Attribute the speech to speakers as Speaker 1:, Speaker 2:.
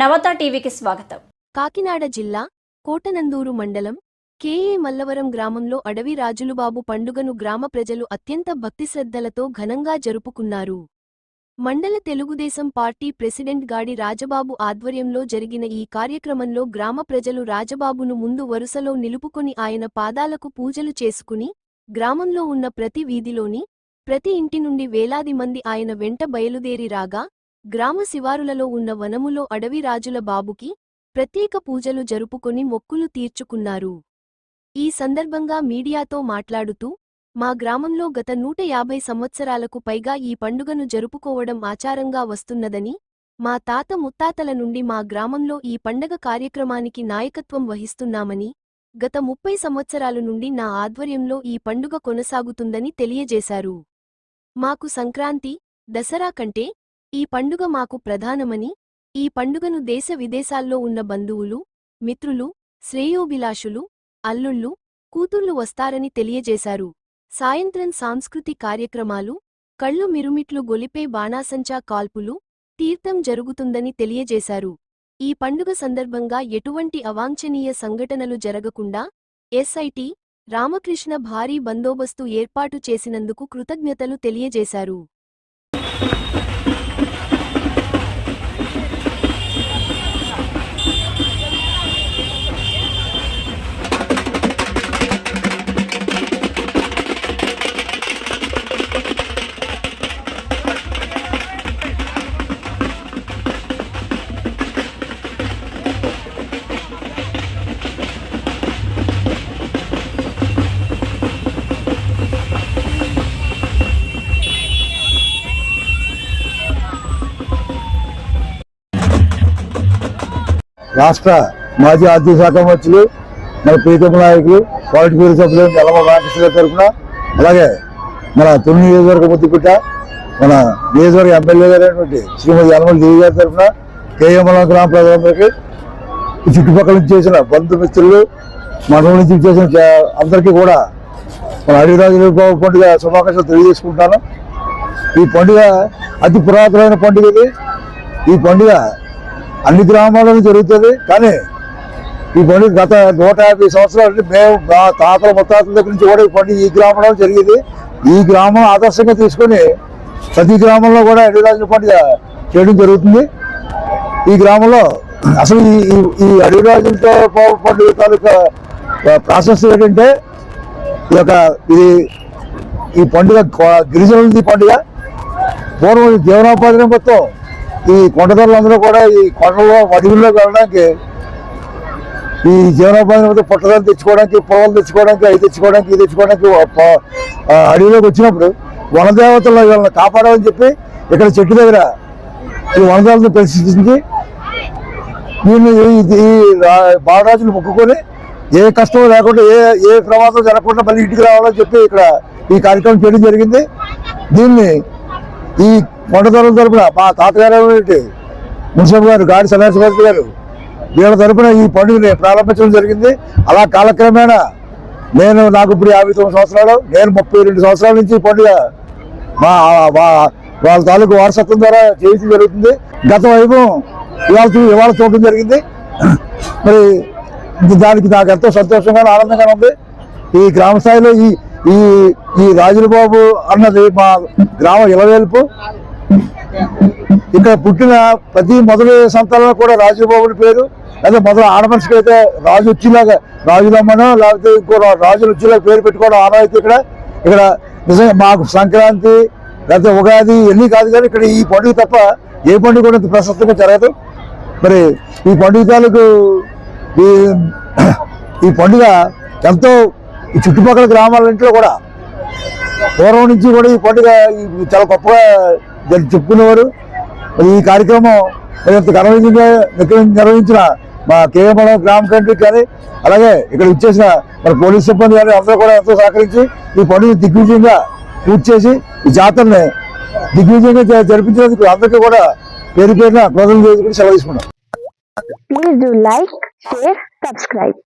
Speaker 1: నవత టీవీకి స్వాగతం.
Speaker 2: కాకినాడ జిల్లా కోటనందూరు మండలం కేఏ మల్లవరం గ్రామంలో అడవి రాజులుబాబు పండుగను గ్రామ ప్రజలు అత్యంత భక్తిశ్రద్ధలతో ఘనంగా జరుపుకున్నారు. మండల తెలుగుదేశం పార్టీ ప్రెసిడెంట్ గాడి రాజబాబు ఆధ్వర్యంలో జరిగిన ఈ కార్యక్రమంలో గ్రామ ప్రజలు రాజబాబును ముందు వరుసలో నిలుపుకొని ఆయన పాదాలకు పూజలు చేసుకుని గ్రామంలో ఉన్న ప్రతి వీధిలోని ప్రతి ఇంటి నుండి వేలాది మంది ఆయన వెంట బయలుదేరి రాగా గ్రామ శివారులలో ఉన్న వనములో అడవి రాజుల బాబుకి ప్రత్యేక పూజలు జరుపుకొని మొక్కులు తీర్చుకున్నారు. ఈ సందర్భంగా మీడియాతో మాట్లాడుతూ మా గ్రామంలో గత నూట యాభై సంవత్సరాలకు పైగా ఈ పండుగను జరుపుకోవడం ఆచారంగా వస్తున్నదని మా తాత ముత్తాతల నుండి మా గ్రామంలో ఈ పండగ కార్యక్రమానికి నాయకత్వం వహిస్తున్నామని గత ముప్పై సంవత్సరాల నుండి నా ఆధ్వర్యంలో ఈ పండుగ కొనసాగుతుందని తెలియజేశారు. మాకు సంక్రాంతి దసరా కంటే ఈ పండుగ మాకు ప్రధానమని ఈ పండుగను దేశ విదేశాల్లో ఉన్న బంధువులు మిత్రులు శ్రేయోభిలాషులు అల్లుళ్ళు కూతుర్లు వస్తారని తెలియజేశారు. సాయంత్రం సాంస్కృతి కార్యక్రమాలు కళ్ళు మిరుమిట్లు గొలిపే బాణాసంచా కాల్పులు తీర్థం జరుగుతుందని తెలియజేశారు. ఈ పండుగ సందర్భంగా ఎటువంటి అవాంఛనీయ సంఘటనలు జరగకుండా ఎస్ఐటి రామకృష్ణ భారీ బందోబస్తు ఏర్పాటు చేసినందుకు కృతజ్ఞతలు తెలియజేశారు.
Speaker 3: రాష్ట్ర మాజీ ఆర్థిక శాఖ మంత్రులు మన ప్రీతమ నాయకులు పాలిటికల్ సభ్యులు ఎలమ రామకృష్ణ తరఫున అలాగే మన తొమ్మిది నియోజకవర్గ ముద్దుపిట్ట మన నియోజకవర్గ ఎమ్మెల్యే గారైనటువంటి శ్రీమతి యలమల దేవి గారి తరఫున కేఎంల గ్రామ ప్రజలందరికీ ఈ చుట్టుపక్కల నుంచి చేసిన బంధుమిత్రులు మండలం నుంచి చేసిన అందరికీ కూడా మన అడవిరాజు బాబు పండుగ శుభాకాంక్షలు తెలియజేసుకుంటాను. ఈ పండుగ అతి పురాతనమైన పండుగ ఇది. ఈ పండుగ అన్ని గ్రామాల్లోనూ జరుగుతుంది. కానీ ఈ పండుగ గత నూట యాభై సంవత్సరాలు మేము మా తాతల ముత్తాతల దగ్గర నుంచి కూడా ఈ పండుగ ఈ గ్రామంలో జరిగేది. ఈ గ్రామం ఆదర్శంగా తీసుకొని ప్రతి గ్రామంలో కూడా అడవిరాజుల పండుగ చేయడం జరుగుతుంది. ఈ గ్రామంలో అసలు ఈ ఈ- ఈ అడవిరాజులతో పండుగ తాలూకా ప్రాసెస్ ఏంటంటే ఈ యొక్క ఇది ఈ పండుగ కొ- గిరిజనులది పండుగ పూర్వం ఈ మొత్తం ఈ కొండదొరలందరూ కూడా ఈ కొండల్లో అడవుల్లో వెళ్ళడానికి ఈ జీవనోపాధి మొత్తం పుట్టదాలు తెచ్చుకోవడానికి పొలాలు తెచ్చుకోవడానికి అవి తెచ్చుకోవడానికి ఇది తెచ్చుకోవడానికి అడవిలోకి వచ్చినప్పుడు వనదేవతలు వీళ్ళని కాపాడాలని చెప్పి ఇక్కడ చెట్టు దగ్గర ఈ వనదేవతను ప్రదర్శించి దీన్ని ఈ- బాలరాజులు మొక్కుకొని ఏ కష్టం లేకుండా ఏ ఏ ప్రమాదం జరగకుండా మళ్ళీ ఇంటికి రావాలని చెప్పి ఇక్కడ ఈ కార్యక్రమం చేయడం జరిగింది. దీన్ని ఈ కొండదొరల తరపున మా తాతగారు అయినటువంటి మున్సిపల్ గారు గాడి సన్యాసి గారు వీళ్ళ తరపున ఈ పండుగని ప్రారంభించడం జరిగింది. అలా కాలక్రమేణా నేను నాకు ఇప్పుడు యాభై తొమ్మిది సంవత్సరాలు నేను ముప్పై రెండు సంవత్సరాల నుంచి ఈ పండుగ మా వాళ్ళ తాలూకు వారసత్వం ద్వారా చేయడం జరుగుతుంది. గత వైభవం ఇవాళ ఇవాళ చూడడం జరిగింది. మరి దానికి నాకు ఎంతో సంతోషంగా ఆనందంగా ఉంది. ఈ గ్రామ స్థాయిలో ఈ ఈ ఈ రాజుల బాబు అన్నది మా గ్రామ ఇలవేల్పు. ఇక్కడ పుట్టిన ప్రతి మొదటి సంతానంలో కూడా రాజుబాబుని పేరు. లేదా మొదలు ఆడమనిషికి అయితే రాజు వచ్చేలాగా రాజులమ్మనో లేకపోతే ఇంకో రాజులు వచ్చేలాగా పేరు పెట్టుకోవడం ఆనవాయితీ ఇక్కడ. ఇక్కడ నిజంగా మాకు సంక్రాంతి లేకపోతే ఉగాది ఇవన్నీ కాదు కానీ ఇక్కడ ఈ పండుగ తప్ప ఏ పండుగ కూడా ఇంత ప్రశస్తంగా జరగదు. మరి ఈ పండుగ తాలూకు ఈ ఈ పండుగ ఎంతో ఈ చుట్టుపక్కల గ్రామాలంట్లో కూడా పూర్వం నుంచి కూడా ఈ పండుగ చాలా గొప్పగా చెప్పుకునేవారు ఈ కార్యక్రమం ఎంత ఇంత నిర్వహించిన మా కేవలం గ్రామ కంట్రీ కానీ అలాగే ఇక్కడ ఇచ్చేసిన మన పోలీస్ సిబ్బంది కానీ అందరూ కూడా ఎంతో సహకరించి ఈ పండుగ దిగ్విజయంగా పూర్తి చేసి ఈ జాతరని దిగ్విజయంగా జరిపించేందుకు జరిపించినందుకు అందరికీ కూడా పేరు పేరున కృతజ్ఞతలు చేసుకుని సెలవు తీసుకున్నాం
Speaker 4: Please do like, share, subscribe.